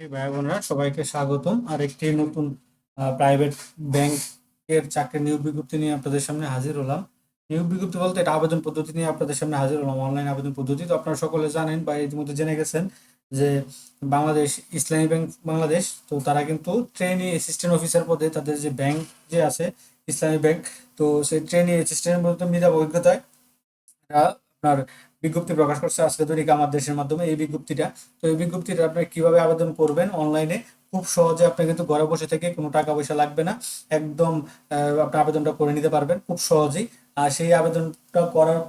ভাই বোনেরা, সবাইকে স্বাগতম। আর একটি নতুন প্রাইভেট ব্যাংকের চাকরি নিয়োগ বিজ্ঞপ্তি নিয়ে আপনাদের সামনে হাজির হলাম। নিয়োগ বিজ্ঞপ্তি বলতে এটা আবেদন পদ্ধতি নিয়ে আপনাদের সামনে হাজির হলাম অনলাইন আবেদন পদ্ধতি। তো আপনারা সকলে জানেন বা ইতিমধ্যে জেনে গেছেন যে বাংলাদেশ ইসলামী ব্যাংক বাংলাদেশ, তো তারা কিন্তু ট্রেনি অ্যাসিস্ট্যান্ট অফিসার পদে তাদের যে ব্যাংক যে আছে, ইসলামী ব্যাংক, তো সেই ট্রেনি অ্যাসিস্ট্যান্ট পদে মেধা অভিজ্ঞতায় আপনার বিজ্ঞপ্তি প্রকাশ করছে আজকে দৈনিক আমার দেশের মাধ্যমে এই বিজ্ঞপ্তিটা। তো এই বিজ্ঞপ্তিটা আপনি কীভাবে আবেদন করবেন অনলাইনে খুব সহজে আপনি কিন্তু ঘরে বসে থেকে কোনো টাকা পয়সা লাগবে না। একদম আপনি আবেদনটা করে নিতে পারবেন। খুব সহজেই। আর সেই আবেদনটা করার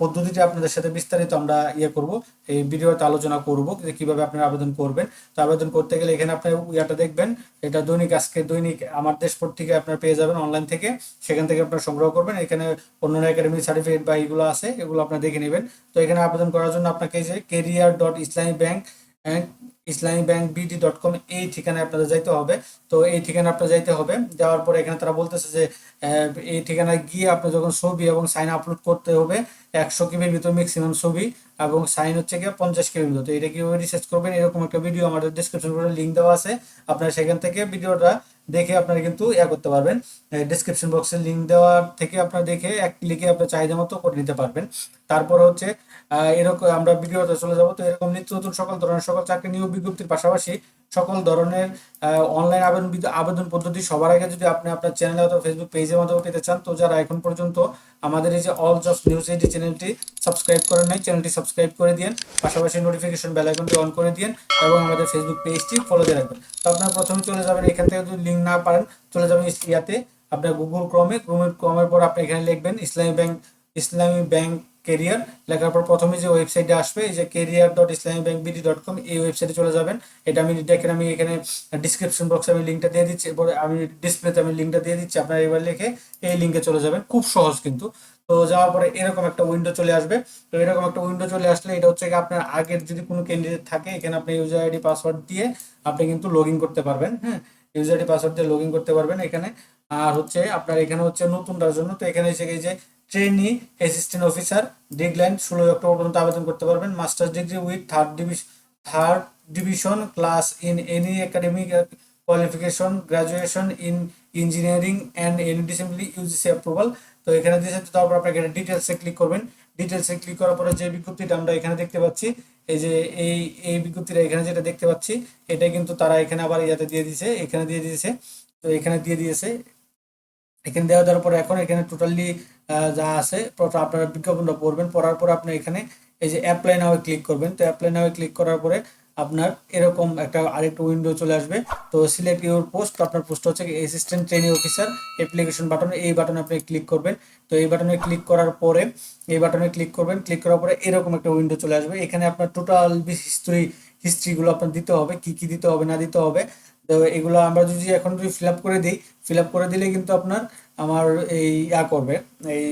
পদ্ধতিটা আপনাদের সাথে বিস্তারিত আমরা ইয়ে করব। এই ভিডিওতে আলোচনা করব যে কীভাবে আপনারা আবেদন করবেন। তো আবেদন করতে গেলে এখানে আপনি ইয়াটা দেখবেন, এটা দৈনিক, আজকে দৈনিক আমার দেশ পত্রিকা আপনার পেয়ে যাবেন অনলাইন থেকে। সেখান থেকে আপনারা সংগ্রহ করবেন। এখানে অন্যান্য একাডেমি সার্টিফিকেট বা এগুলো আছে, এগুলো আপনারা দেখে নেবেন। তো এখানে আবেদন করার জন্য আপনাকে যে career dot Islami bank Islami bank BD dot com এই ঠিকানায় আপনাদের যাইতে হবে। তো এই ঠিকানা আপনার যাইতে হবে। যাওয়ার পরে এখানে তারা বলতেছে যে এই ঠিকানায় গিয়ে আপনি যখন ছবি এবং সাইন আপলোড করতে হবে, একশো কেবির ভিতর ম্যাক্সিমাম ছবি এবং সাইন হচ্ছে গিয়ে পঞ্চাশ কেবির ভিতর। তো এটা কীভাবে রিসার্চ করবেন, এরকম একটা ভিডিও আমাদের ডিসক্রিপশন করে লিঙ্ক দেওয়া আছে। আপনারা সেখান থেকে ভিডিওটা দেখে আপনারা কিন্তু ইয়া করতে পারবেন। ডিসক্রিপশন বক্সে লিঙ্ক দেওয়া থেকে আপনারা দেখে এক ক্লিকে আপনার চাহিদা মতো করে নিতে পারবেন। তারপর হচ্ছে এরকম আমরা ভিডিওতে চলে যাব। তো এরকম নিত্য নতুন সকল ধরনের সকল চাকরি নিয়োগ বিজ্ঞপ্তির পাশাপাশি সকল ধরনের অনলাইন আবেদন বিদ- আবেদন পদ্ধতি সবার আগে যদি আপনি আপনার চ্যানেলে অথবা ফেসবুক পেজের মাধ্যমে পেতে চান, তো যারা এখন পর্যন্ত আমাদের এই যে অল জবস নিউজ এইটি চ্যানেলটি সাবস্ক্রাইব করেন নাই চ্যানেলটি সাবস্ক্রাইব করে দিন পাশাপাশি নোটিফিকেশন বেল আইকনটি অন করে দিন এবং আমাদের ফেসবুক পেজটি ফলো দিয়ে রাখবেন। তো আপনারা প্রথমে চলে যাবেন, এখান থেকে যদি লিঙ্ক না পারেন, চলে যাবেন ইয়াতে, আপনার গুগল ক্রমে ক্রমের ক্রমের পর আপনি এখানে লিখবেন ইসলামী ব্যাংক ইসলামী ব্যাংক কেরিয়ার লেখার পর প্রথমে যে ওয়েবসাইটে আসবে, এই যে career dot Islami bank BD dot com এই ওয়েবসাইটে চলে যাবেন। এটা আমি দেখেন, আমি এখানে ডিসক্রিপশন বক্সে আমি লিঙ্কটা দিয়ে দিচ্ছি, এরপরে আমি ডিসপ্লেতে আমি লিঙ্কটা দিয়ে দিচ্ছি, আপনারা এবার লিখে এই লিঙ্কে চলে যাবেন। খুব সহজ কিন্তু। তো যাওয়ার পরে এরকম একটা উইন্ডো চলে আসবে। তো এরকম একটা উইন্ডো চলে আসলে এটা হচ্ছে আপনার আগের যদি কোনো ক্যান্ডিডেট থাকে, এখানে আপনি ইউজার আইডি পাসওয়ার্ড দিয়ে আপনি কিন্তু লগ ইন করতে পারবেন হ্যাঁ? ইউজার আইডি পাসওয়ার্ড দিয়ে লগ ইন করতে পারবেন এখানে। আর হচ্ছে আপনার এখানে হচ্ছে নতুনটার জন্য। তো এখানে এসে যে ট্রেনি অ্যাসিস্ট্যান্ট অফিসার ডিগ্লাইন ষোলোই অক্টোবর পর্যন্ত আবেদন করতে পারবেন। Masters degree with third division third division class in any academic qualification graduation in engineering and any discipline UGC approval তো এখানে দিয়েছে তারপর আপনাকে ডিটেলসে ক্লিক করবেন। ডিটেলসে ক্লিক করার পরে যে বিজ্ঞপ্তিটা আমরা এখানে দেখতে পাচ্ছি, এই যে এই এই বিজ্ঞপ্তিটা এখানে যেটা দেখতে পাচ্ছি, এটা কিন্তু তারা এখানে আবার ইয়াতে দিয়ে দিয়েছে, এখানে দিয়ে দিয়েছে। তো এখানে দিয়ে দিয়েছে এখানে দেওয়া দেওয়ার পরে এখন এখানে টোটালি যা আছে আপনারা বিজ্ঞাপনটা পড়বেন, পড়ার পর আপনি এখানে এই যে অ্যাপ্লাই নাও ক্লিক করবেন। তো অ্যাপ্লাই নাও ক্লিক করার পরে আপনার এরকম একটা আরেকটা উইন্ডো চলে আসবে। তো সিলেক্ট ইউর পোস্ট আপনার পোস্ট হচ্ছে assistant training officer application button এই বাটনে আপনি ক্লিক করবেন। তো এই বাটনে ক্লিক করার পরে, এই বাটনে ক্লিক করবেন। ক্লিক করার পরে এরকম একটা উইন্ডো চলে আসবে। এখানে আপনার টোটাল হিস্ট্রি হিস্ট্রিগুলো আপনার দিতে হবে, কি কি দিতে হবে, না দিতে হবে। তো এগুলো আমরা যদি এখন যদি ফিল আপ করে দিই ফিল আপ করে দিলে কিন্তু আপনার আমার এই ইয়া করবে, এই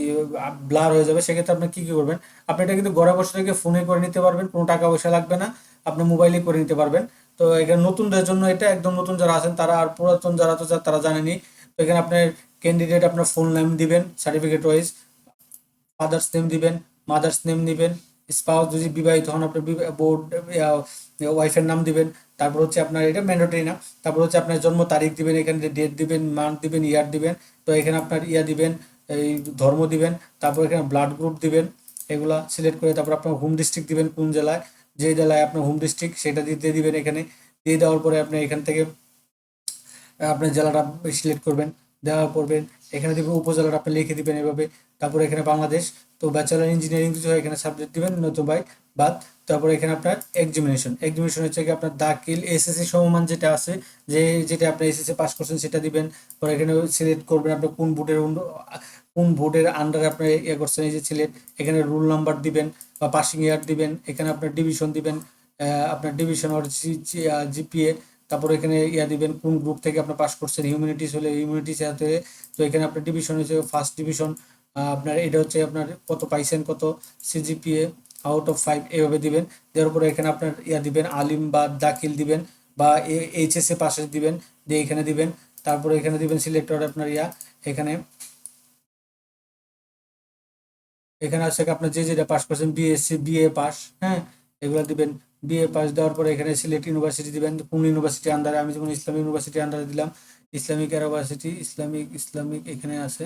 ব্লার হয়ে যাবে। সেক্ষেত্রে আপনি কী কী করবেন? আপনি এটা কিন্তু ঘরে বসে থেকে ফোনে করে নিতে পারবেন, কোনো টাকা পয়সা লাগবে না, আপনি মোবাইলে করে নিতে পারবেন। তো এখানে নতুনদের জন্য এটা একদম নতুন যারা আছেন, তারা আর পুরাতন যারা তো তারা জানেনি। তো এখানে আপনার ক্যান্ডিডেট আপনার ফোন নেম দিবেন সার্টিফিকেট ওয়াইজ ফাদার্স নেম দিবেন মাদার্স নেম দিবেন স্পাউস যদি বিবাহিত হন আপনার বোর্ড ওয়াইফের নাম দিবেন, তারপর হচ্ছে আপনার এটা ম্যান্ডেটরি না, তারপর হচ্ছে আপনার জন্ম তারিখ দিবেন, এখানে ডেট দিবেন মান্থ দিবেন ইয়ার দিবেন, তো এখানে আপনার ইয়া দিবেন, এই ধর্ম দিবেন, তারপর এখানে ব্লাড গ্রুপ দিবেন, এগুলা সিলেক্ট করে তারপর আপনার হোম ডিস্ট্রিক্ট দিবেন কোন জেলায়, যে জেলায় আপনার হোম ডিস্ট্রিক্ট সেটা দিয়ে দিবেন এখানে, দিয়ে দেওয়ার পরে আপনি এখান থেকে, আপনার জেলাটা সিলেক্ট করবেন দেওয়া করবেন এখানে দিবেন উপজেলাটা আপনি লিখে দিবেন এভাবে। তারপর এখানে বাংলাদেশ, তো ব্যাচেলার ইঞ্জিনিয়ারিং কিছু এখানে সাবজেক্ট দিবেন, নতুন বাই বাদ। তারপর এখানে আপনার এক্সামিনেশন এক্সামিনেশন হচ্ছে কি আপনার দাখিল এসএসসি সমমান যেটা আছে, যে যেটা আপনি এসএসসি পাস করছেন সেটা দিবেন। পরে এখানে সিলেক্ট করবেন আপনি কোন বোর্ডের কোন বোর্ডের আন্ডারে আপনি ইয়ে করছেন, এই যে সিলেক্ট এখানে রুল নাম্বার দিবেন বা পাসিং ইয়ার দিবেন, এখানে আপনার ডিভিশন দিবেন আপনার ডিভিশন আর জিপিএ তারপর এখানে ইয়া দিবেন কোন গ্রুপ থেকে আপনি পাস করছেন হিউম্যানিটিস হলে হিউম্যানিটিস হাতে, তো এখানে আপনার ডিভিশন হচ্ছে ফার্স্ট ডিভিশন আপনার এটা হচ্ছে আপনার কত পাইছেন, কত সিজিপিএ আউট অফ ফাইভ এভাবে দিবেন। দেওয়ার পরে এখানে আপনার ইয়া দিবেন, আলিম বা দাখিল দিবেন বা এইচএসএ পাশে দিবেন, দিয়ে এখানে দিবেন। তারপরে এখানে দিবেন সিলেক্টর আপনার ইয়া, এখানে। এখানে আছে আপনার যে যেটা পাস করছেন বিএসসি বিএ পাস হ্যাঁ? এগুলো দিবেন। বিএ পাস দেওয়ার পরে এখানে সিলেট ইউনিভার্সিটি দিবেন। কোন ইউনিভার্সিটি আন্ডারে আমি যেমন ইসলামিক ইউনিভার্সিটি আন্ডারে দিলাম, ইসলামিক ইউনিভার্সিটি ইসলামিক ইসলামিক এখানে আছে।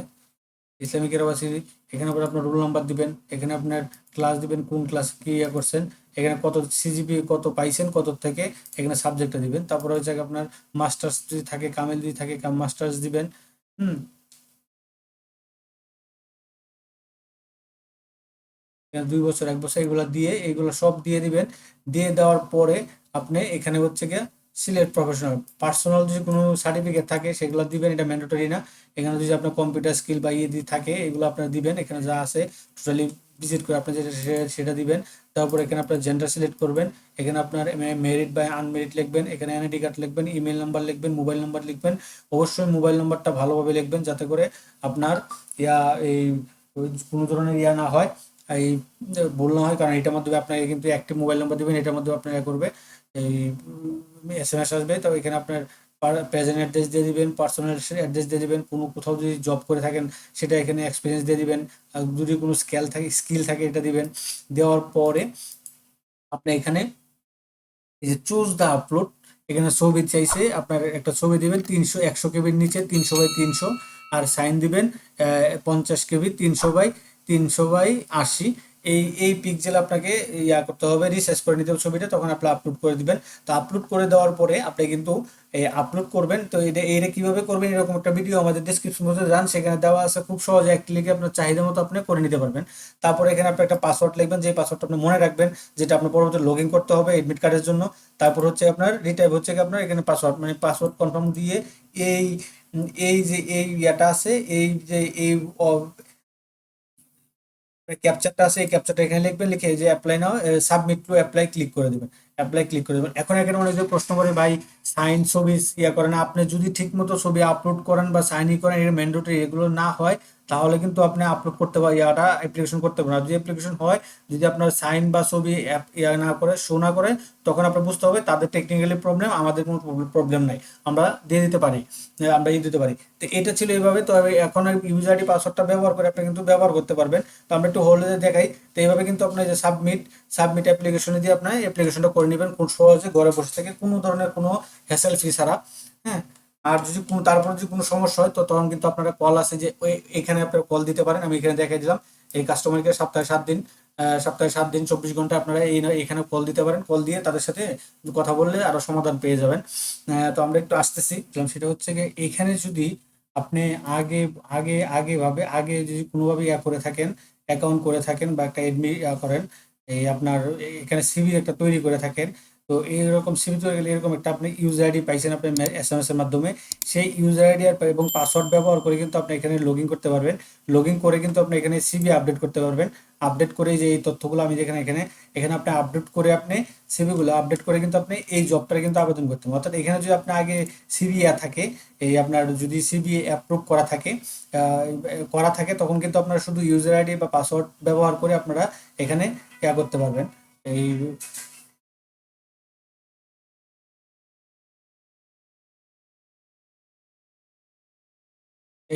ইসলামিক ইউনিভার্সিটি এখানে আবার আপনার রোল নাম্বার দিবেন, এখানে আপনার ক্লাস দিবেন, কোন ক্লাস কি ইয়ে করছেন, এখানে কত সিজিপি কত পাইছেন, কত থেকে এখানে সাবজেক্টটা দিবেন। তারপরে হচ্ছে আপনার মাস্টার্স যদি থাকে, কামেল যদি থাকে মাস্টার্স দিবেন, হুম। দুই বছর, এক বছর, এগুলো দিয়ে, এগুলো সব দিয়ে দিবেন। দিয়ে দেওয়ার পরে আপনি এখানে হচ্ছে গিয়ে সিলেট প্রফেশনাল পার্সোনাল যদি কোনো সার্টিফিকেট থাকে, সেগুলো দিবেন, এটা ম্যান্ডেটরি না। এখানে যদি আপনার কম্পিউটার স্কিল বা ইয়ে দিয়ে থাকে, এগুলো আপনার দিবেন, এখানে যা আছে টোটালি ভিজিট করে আপনি যেটা, সেটা দিবেন। তারপর এখানে আপনার জেন্ডার সিলেক্ট করবেন, এখানে আপনার মেরিট বা আনমেরিট লিখবেন, এখানে এনআইডি কার্ড লিখবেন ইমেল নাম্বার লিখবেন মোবাইল নাম্বার লিখবেন। অবশ্যই মোবাইল নাম্বারটা ভালোভাবে লিখবেন, যাতে করে আপনার ইয়া, এই, কোনো ধরনের ইয়া না হয়। এই ভুল না হয়, কারণ এটার মাধ্যমে আপনাকে কিন্তু একটি মোবাইল নাম্বার দিবেন, এটার মাধ্যমে আপনার করবে। এই এস এম এস আসবে তো এখানে আপনার প্রেজেন্ট অ্যাড্রেস দিয়ে দিবেন পার্সোনাল অ্যাড্রেস দিয়ে দিবেন, কোনো কোথাও যদি জব করে থাকেন, সেটা এখানে এক্সপিরিয়েন্স দিয়ে দিবেন যদি কোনো স্কেল থাকে স্কিল থাকে, এটা দিবেন। দেওয়ার পরে আপনি এখানে এই যে চুজ দ্য আপলোড এখানে ছবি চাইছে, আপনার একটা ছবি দিবেন, তিনশো, একশো কেবির নিচে তিনশো বাই তিনশো, আর সাইন দিবেন পঞ্চাশ কেবি তিনশো বাই তিনশো বাই আশি। এই এই পিকজেল আপনাকে ইয়া করতে হবে রিসার্চ করে নিতে হবে ছবিটা, তখন আপনি আপলোড করে দিবেন। তো আপলোড করে দেওয়ার পরে আপনি কিন্তু আপলোড করবেন। তো এটা এটা কীভাবে করবেন এরকম একটা ভিডিও আমাদের ডিসক্রিপশন বক্সে যান সেখানে দেওয়া আছে খুব সহজে এক ক্লিকে আপনার চাহিদা মতো আপনি করে নিতে পারবেন। তারপরে এখানে আপনি একটা পাসওয়ার্ড লিখবেন যে পাসওয়ার্ডটা আপনি মনে রাখবেন, যেটা আপনার পরবর্তী লগ ইন করতে হবে এডমিট কার্ডের জন্য। তারপর হচ্ছে আপনার রিটাইপ হচ্ছে আপনার এখানে পাসওয়ার্ড মানে পাসওয়ার্ড কনফার্ম দিয়ে এই এই যে এই ইয়াটা আছে, এই যে এই ক্যাপচারটা আছে, এই ক্যাপচারটা এখানে লিখবেন, লিখে যে apply now submit to apply click করে দেবেন। অ্যাপ্লাই ক্লিক করে দেবেন। এখন এখানে অনেক প্রশ্ন করে, ভাই সাইন ছবি ইয়া করেন আপনি যদি ঠিক মতো ছবি আপলোড করেন বা সাইন ই করেন, এর ম্যান্ডেটরি এগুলো না হয় তাহলে কিন্তু আপনি আপলোড করতে পারেন ইয়াটা অ্যাপ্লিকেশন করতে পারেন আর যদি অ্যাপ্লিকেশন হয়, যদি আপনার সাইন বা ছবি অ্যাপ ইয়া না করে শো না করে, তখন আপনার বুঝতে হবে তাদের টেকনিক্যালি প্রবলেম আমাদের কোনো প্রবলেম নাই। আমরা দিয়ে দিতে পারি। আমরা ইয়ে দিতে পারি। তো এটা ছিল এইভাবে। তো এখন ইউজার আইডি পাসওয়ার্ডটা ব্যবহার করে আপনি কিন্তু ব্যবহার করতে পারবেন। তো আমরা একটু হোল্ডে দেখাই। তো এইভাবে কিন্তু আপনার যে সাবমিট সাবমিট অ্যাপ্লিকেশনে দিয়ে আপনার অ্যাপ্লিকেশনটা করে নেবেন। খুব সহজে ঘরে বসে থেকে কোনো ধরনের কোনো হ্যাসেল ফি ছাড়া। হ্যাঁ? আর যদি কোনো, তারপর যদি কোনো সমস্যা হয়, তো তখন কিন্তু আপনারা কল আছে যে, ওই, এখানে আপনারা কল দিতে পারেন, আমি এখানে দেখাই দিলাম। এই কাস্টমারকে সপ্তাহে সাত দিন সপ্তাহে সাত দিন, চব্বিশ ঘণ্টা আপনারা এই এখানে কল দিতে পারেন। কল দিয়ে তাদের সাথে কথা বললে আরও সমাধান পেয়ে যাবেন। তো আমরা একটু আসতেছি। সেটা হচ্ছে গিয়ে এখানে যদি আপনি আগে আগে আগে ভাবে, আগে যদি কোনোভাবে ইয়া করে থাকেন অ্যাকাউন্ট করে থাকেন বা একটা এডমি করেন, এই আপনার এখানে সিভি একটা তৈরি করে থাকেন তো এইরকম সিভি তৈরি গেলে এরকম একটা আপনি ইউজার আইডি পাইছেন আপনি এস এম এস এর মাধ্যমে, সেই ইউজার আইডি আর এবং পাসওয়ার্ড ব্যবহার করে কিন্তু আপনি এখানে লগ ইন করতে পারবেন। লগ ইন করে কিন্তু আপনি এখানে সিভি আপডেট করতে পারবেন। আপডেট করে যে এই তথ্যগুলো আমি যেখানে, এখানে এখানে আপনি আপডেট করে আপনি সিভিগুলো আপডেট করে কিন্তু আপনি এই জবটা কিন্তু আবেদন করতে পারেন অর্থাৎ এখানে যদি আপনার আগে সিভি থাকে, এই আপনার যদি সিবি অ্যাপ্রুভ করা থাকে করা থাকে, তখন কিন্তু আপনারা শুধু ইউজার আইডি বা পাসওয়ার্ড ব্যবহার করে আপনারা এখানে ইয়া করতে পারবেন। এই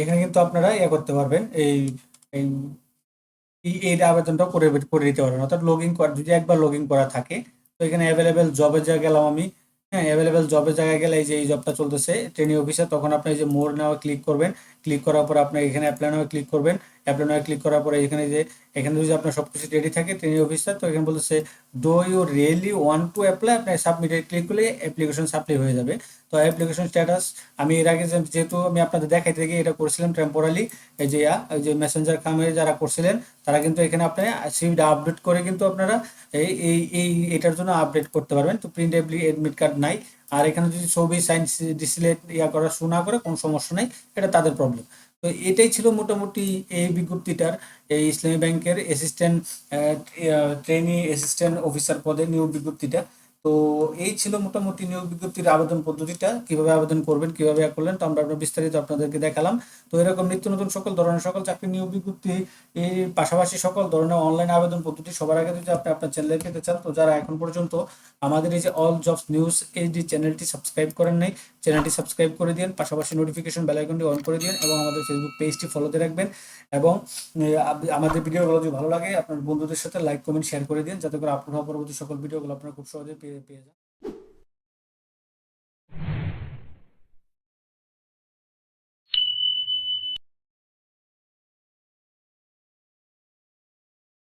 এখানে কিন্তু আপনারা ইয়ে করতে পারবেন, এই এই আবেদনটা করে করে দিতে পারবেন। অর্থাৎ লগ ইন করা, যদি একবার লগ ইন করা থাকে, তো এখানে অ্যাভেলেবেল জবের জায়গায় গেলাম আমি। হ্যাঁ অ্যাভেলেবেল জবের জায়গায় গেলে এই যে এই জবটা চলতেছে ট্রেনিং অফিসে তখন আপনি এই যে মোর নেওয়া ক্লিক করবেন। ক্লিক করার পর আপনি এখানে অ্যাপ্লাই নেওয়া ক্লিক করবেন। অ্যাপ্লাই নেওয়া ক্লিক করার পরে এখানে যে, এখানে যদি আপনার সব কিছু রেডি থাকে ট্রেনিং অফিসটা তো এখানে বলতেছে do you really want to apply আপনি সাবমিটে ক্লিক করলে অ্যাপ্লিকেশন সাপ্লাই হয়ে যাবে। তো অ্যাপ্লিকেশন স্ট্যাটাস আমি এর আগে যেহেতু আমি আপনাদের দেখাইতে গিয়ে এটা করছিলাম টেম্পোরালি এই যে যে মেসেঞ্জার কামে যারা করছিলেন, তারা কিন্তু এখানে আপনি সিভিটা আপডেট করে কিন্তু আপনারা এই এই এটার জন্য আপডেট করতে পারবেন। তো প্রিন্ট এডমিট কার্ড নাই। আর এখানে যদি ছবি সাইন্স ডিসিলেট ইয়া করা শোনা করে, কোনো সমস্যা নেই, এটা তাদের প্রবলেম তো এটাই ছিল মোটামুটি এই বিজ্ঞপ্তিটার। এই ইসলামী ব্যাংকের অ্যাসিস্ট্যান্ট ট্রেনি অ্যাসিস্ট্যান্ট অফিসার পদে নিয়োগ বিজ্ঞপ্তিটা। তো এই ছিল মোটামুটি নিয়োগ বিজ্ঞপ্তির আবেদন পদ্ধতিটা। কীভাবে আবেদন করবেন, কীভাবে করলেন, তো আমরা আমরা বিস্তারিত আপনাদেরকে দেখালাম। তো এরকম নিত্য নতুন সকল ধরনের সকল চাকরি নিয়োগ বিজ্ঞপ্তি এই পাশাপাশি সকল ধরনের অনলাইন আবেদন পদ্ধতি সবার আগে যদি আপনি আপনার চ্যানেলে পেতে চান, তো যারা এখন পর্যন্ত আমাদের এই যে অল জবস নিউজ এইচডি চ্যানেলটি সাবস্ক্রাইব করেন নাই চ্যানেলটি সাবস্ক্রাইব করে দিন, পাশাপাশি নোটিফিকেশন বেল আইকনটি অন করে দিন এবং আমাদের ফেসবুক পেজটি ফলোতে রাখবেন এবং আমাদের ভিডিওগুলো যদি ভালো লাগে, আপনার বন্ধুদের সাথে লাইক কমেন্ট শেয়ার করে দিন, যাতে করে হওয়া পরবর্তী সকল ভিডিওগুলো আপনারা খুব সহজে পেয়ে পেয়ে যান